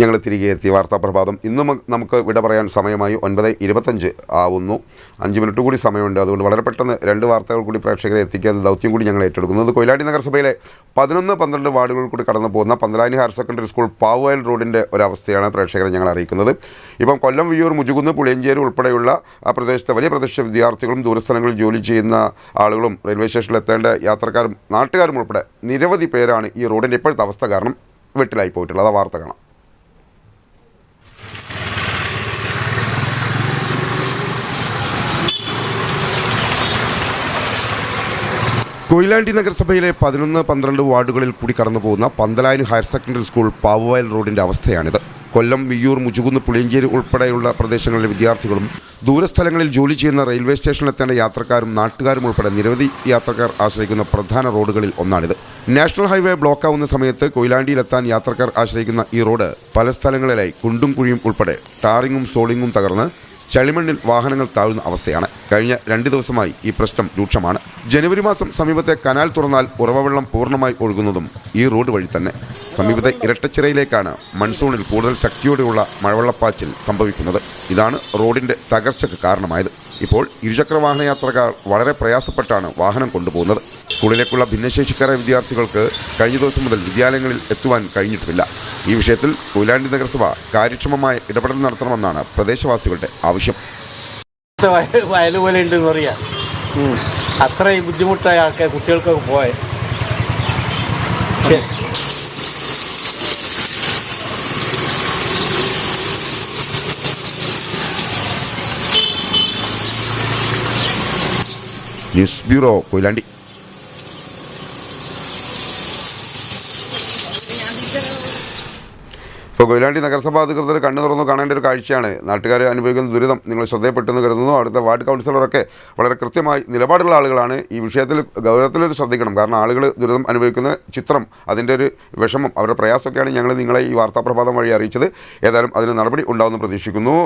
ഞങ്ങൾ തിരികെ എത്തി. വാർത്താപ്രഭാതം ഇന്നും നമുക്ക് വിട പറയാൻ സമയമായി ഒൻപത് ഇരുപത്തഞ്ച് ആവുന്നു. അഞ്ച് മിനിറ്റ് കൂടി സമയമുണ്ട്. അതുകൊണ്ട് വളരെ പെട്ടെന്ന് രണ്ട് വാർത്തകൾ കൂടി പ്രേക്ഷകരെ എത്തിക്കാൻ ദൗത്യം കൂടി ഞങ്ങൾ ഏറ്റെടുക്കുന്നത് കൊയിലാടി നഗരസഭയിലെ പതിനൊന്ന് പന്ത്രണ്ട് വാർഡുകൾ കൂടി കടന്നു പോകുന്ന Panthalayani higher secondary school Pavuvayal റോഡിന്റെ ഒരവസ്ഥയാണ് പ്രേക്ഷകരെ ഞങ്ങൾ അറിയിക്കുന്നത്. ഇപ്പം കൊല്ലം വിയൂർ മുജുകുന്ന് പുളിയഞ്ചേരി ഉൾപ്പെടെയുള്ള ആ പ്രദേശത്തെ വലിയ പ്രദേശ വിദ്യാർത്ഥികളും ദൂരസ്ഥലങ്ങളിൽ ജോലി ചെയ്യുന്ന ആളുകളും റെയിൽവേ സ്റ്റേഷനിൽ എത്തേണ്ട യാത്രക്കാരും നാട്ടുകാരും ഉൾപ്പെടെ നിരവധി പേരാണ് ഈ റോഡിന്റെ ഇപ്പോഴത്തെ അവസ്ഥ കാരണം വെട്ടിലായി പോയിട്ടുള്ളത്. ആ വാർത്ത കാണാം. കൊയിലാണ്ടി നഗരസഭയിലെ പതിനൊന്ന് പന്ത്രണ്ട് വാർഡുകളിൽ കൂടി കടന്നു പോകുന്ന Panthalayani higher secondary school Pavuvayal റോഡിന്റെ അവസ്ഥയാണിത്. കൊല്ലം വിയ്യൂർ മുജുകുന്ന് പുളിയഞ്ചേരി ഉൾപ്പെടെയുള്ള പ്രദേശങ്ങളിലെ വിദ്യാർത്ഥികളും ദൂരസ്ഥലങ്ങളിൽ ജോലി ചെയ്യുന്ന റെയിൽവേ സ്റ്റേഷനിലെത്തേണ്ട യാത്രക്കാരും നാട്ടുകാരും ഉൾപ്പെടെ നിരവധി യാത്രക്കാർ ആശ്രയിക്കുന്ന പ്രധാന റോഡുകളിൽ ഒന്നാണിത്. നാഷണൽ ഹൈവേ ബ്ലോക്കാവുന്ന സമയത്ത് കൊയിലാണ്ടിയിലെത്താൻ യാത്രക്കാർ ആശ്രയിക്കുന്ന ഈ റോഡ് പല സ്ഥലങ്ങളിലായി കുണ്ടും കുഴിയും ഉൾപ്പെടെ ടാറിങ്ങും സോളിങ്ങും തകർന്ന് ചളിമണ്ണിൽ വാഹനങ്ങൾ താഴുന്ന അവസ്ഥയാണ്. കഴിഞ്ഞ രണ്ട് ദിവസമായി ഈ പ്രശ്നം രൂക്ഷമാണ്. ജനുവരി മാസം സമീപത്തെ കനാൽ തുറന്നാൽ ഉറവവെള്ളം പൂർണമായി ഒഴുകുന്നതും ഈ റോഡ് വഴി തന്നെ. സമീപത്തെ ഇരട്ടച്ചിറയിലേക്കാണ് മൺസൂണിൽ കൂടുതൽ ശക്തിയോടെയുള്ള മഴവെള്ളപ്പാച്ചിൽ സംഭവിക്കുന്നത്. ഇതാണ് റോഡിന്റെ തകർച്ചയ്ക്ക് കാരണമായത്. ഇപ്പോൾ ഇരുചക്ര വാഹന യാത്രക്കാർ വളരെ പ്രയാസപ്പെട്ടാണ് വാഹനം കൊണ്ടുപോകുന്നത്. സ്കൂളിലേക്കുള്ള ഭിന്നശേഷിക്കാരായ വിദ്യാർത്ഥികൾക്ക് കഴിഞ്ഞ ദിവസം മുതൽ വിദ്യാലയങ്ങളിൽ എത്തുവാൻ കഴിഞ്ഞിട്ടില്ല ഈ വിഷയത്തിൽ കൊയിലാണ്ടി നഗരസഭ കാര്യക്ഷമമായ ഇടപെടൽ നടത്തണമെന്നാണ് പ്രദേശവാസികളുടെ ആവശ്യം. വയൽ പോലെ ഉണ്ടെന്ന് പറയാം. അത്രയും ബുദ്ധിമുട്ടായ ആൾക്കാർ കുട്ടികൾക്കൊക്കെ പോയെ ന്യൂസ് ബ്യൂറോ കൊയിലാണ്ടി. ഇപ്പോൾ കൊയിലാണ്ടി നഗരസഭാ അധികൃതർ കണ്ണു തുറന്നു കാണേണ്ട ഒരു കാഴ്ചയാണ്. നാട്ടുകാർ അനുഭവിക്കുന്ന ദുരിതം നിങ്ങൾ ശ്രദ്ധയപ്പെട്ടെന്ന് കരുതുന്നു. അവിടുത്തെ വാർഡ് കൗൺസിലറൊക്കെ വളരെ കൃത്യമായി നിലപാടുള്ള ആളുകളാണ് ഈ വിഷയത്തിൽ ഗൗരവത്തിൽ ശ്രദ്ധിക്കണം. കാരണം ആളുകൾ ദുരിതം അനുഭവിക്കുന്ന ചിത്രം അതിന്റെ ഒരു വിഷമം അവരുടെ പ്രയാസമൊക്കെയാണ് ഞങ്ങൾ നിങ്ങളെ ഈ വാർത്താപ്രഭാതം വഴി അറിയിച്ചത്. ഏതായാലും അതിന് നടപടി ഉണ്ടാവുമെന്ന് പ്രതീക്ഷിക്കുന്നു.